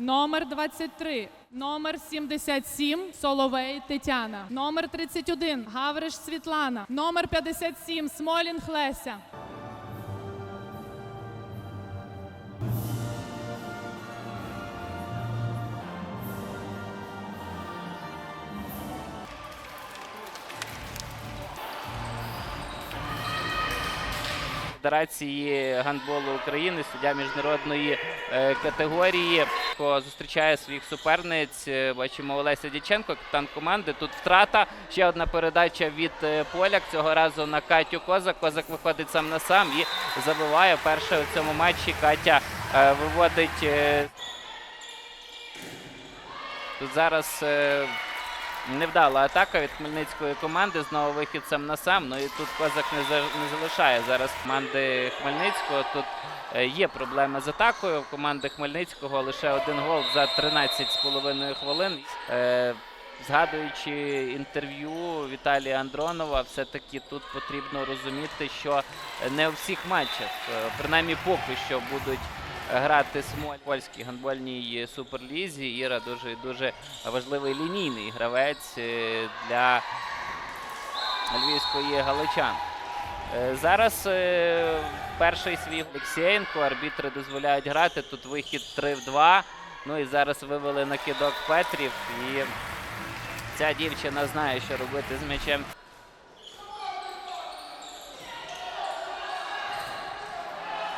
Номер 23, номер 77 Соловей Тетяна, номер 31 Гавриш Світлана, номер 57 Смолін Хлеся. Федерації гандболу України, суддя міжнародної е, категорії, зустрічає своїх суперниць. Е, Бачимо Олеся Діченко, капітан команди. Тут втрата. Ще одна передача від е, Поляк. Цього разу на Катю Козак. Козак виходить сам на сам і забиває. Перше у цьому матчі Катя виводить. Тут зараз невдала атака від хмельницької команди. Знову вихід сам на сам. Ну і тут Козак не, за- не залишає зараз команди Хмельницького. Тут е, є проблеми з атакою. Команди Хмельницького лише один гол за 13,5 хвилин. Е, Згадуючи інтерв'ю Віталія Андронова, все-таки тут потрібно розуміти, що не у всіх матчах, е, принаймні поки що будуть грати Смоль польській гандбольній суперлізі. Іра дуже дуже важливий лінійний гравець е, для львівської галичан. Е, Зараз е, перший свій Олексєєнко, арбітри дозволяють грати. Тут вихід 3 в 2. Ну і зараз вивели на кидок Петрів. І ця дівчина знає, що робити з м'ячем.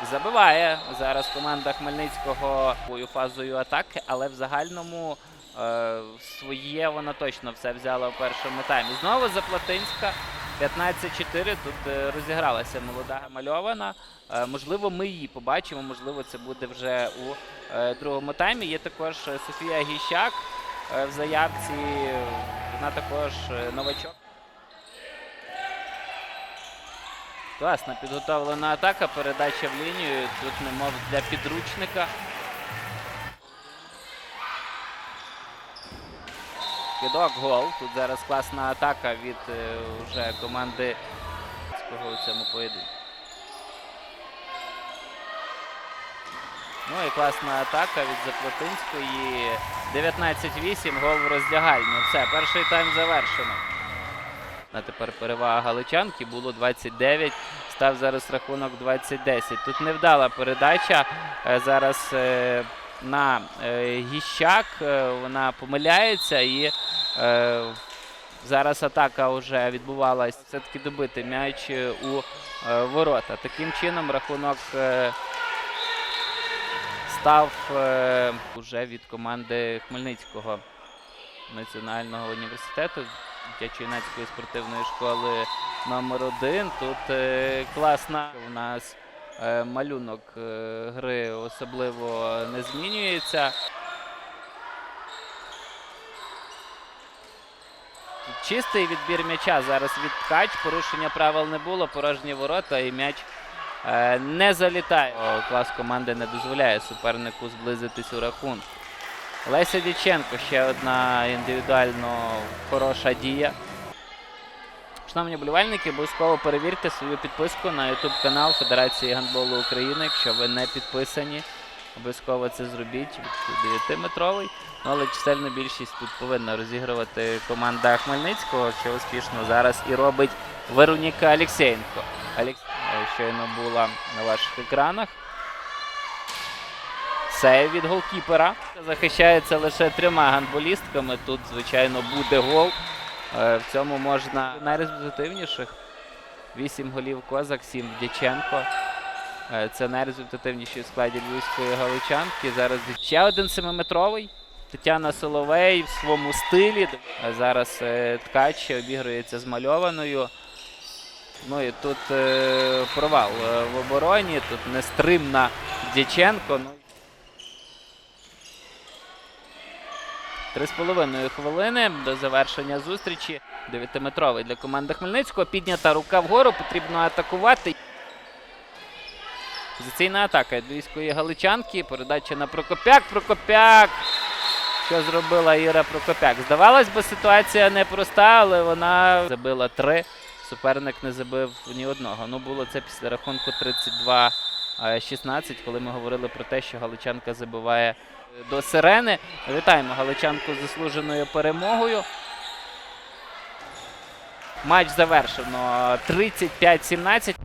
Забиває зараз команда Хмельницького такою фазою атаки, але в загальному е, своє вона точно все взяла в першому таймі. Знову Заплатинська. 15-4. Тут е, розігралася молода мальована. Е, можливо, ми її побачимо. Можливо, це буде вже у е, другому таймі. Є також Софія Гіщак е, в заявці. Вона також е, новачок. Класна підготовлена атака, передача в лінію. Тут немов для підручника. Кидок гол. Тут зараз класна атака від е, уже команди у цьому поєдинку. Ну і класна атака від Заплатинської. 19-8, гол в роздягальню. Все, перший тайм завершено. А тепер перевага галичанки було 29. Став зараз рахунок 20-10. Тут невдала передача. Е, Зараз е, на е, Гіщак. Вона помиляється і зараз атака вже відбувалась. Все-таки добити м'яч у ворота. Таким чином рахунок став е, уже від команди Хмельницького національного університету дитячо-юнацької спортивної школи номер 1 Тут е, класна у нас е, малюнок е, гри особливо не змінюється. Чистий відбір м'яча зараз від Ткач. Порушення правил не було, порожні ворота і м'яч не залітає. Клас команди не дозволяє супернику зблизитись у рахунку. Леся Діченко ще одна індивідуально хороша дія. Шановні болівальники, обов'язково перевірте свою підписку на YouTube канал Федерації гандболу України. Якщо ви не підписані, обов'язково це зробіть. 9-метровий. Ну, але чисельна більшість тут повинна розігрувати команда Хмельницького, що успішно зараз і робить Вероніка Алєксєєнко. Алекс... е, Щойно була на ваших екранах. Сейв від голкіпера. Захищається лише трьома гандболістками. Тут, звичайно, буде гол. Е, В цьому можна найрезультативніших. 8 голів Козак, 7 Дяченко. Е, Це найрезультативніші в складі львівської галичанки. Зараз ще один семиметровий. Тетяна Соловей в своєму стилі. Е, Зараз ткач обігрується з мальованою. Ну і тут провал в обороні. Тут нестримна Дяченко. Три з половиною хвилини до завершення зустрічі. Дев'ятиметровий для команди Хмельницького. Піднята рука вгору. Потрібно атакувати. Позиційна атака львівської галичанки. Передача на Прокопяк. Прокопяк. Що зробила Іра Прокопяк? Здавалось би, ситуація непроста, але вона забила три. Суперник не забив ні одного. Ну, було це після рахунку 32-16, коли ми говорили про те, що галичанка забиває до сирени. Вітаємо Галичанку з заслуженою перемогою. Матч завершено 35-17.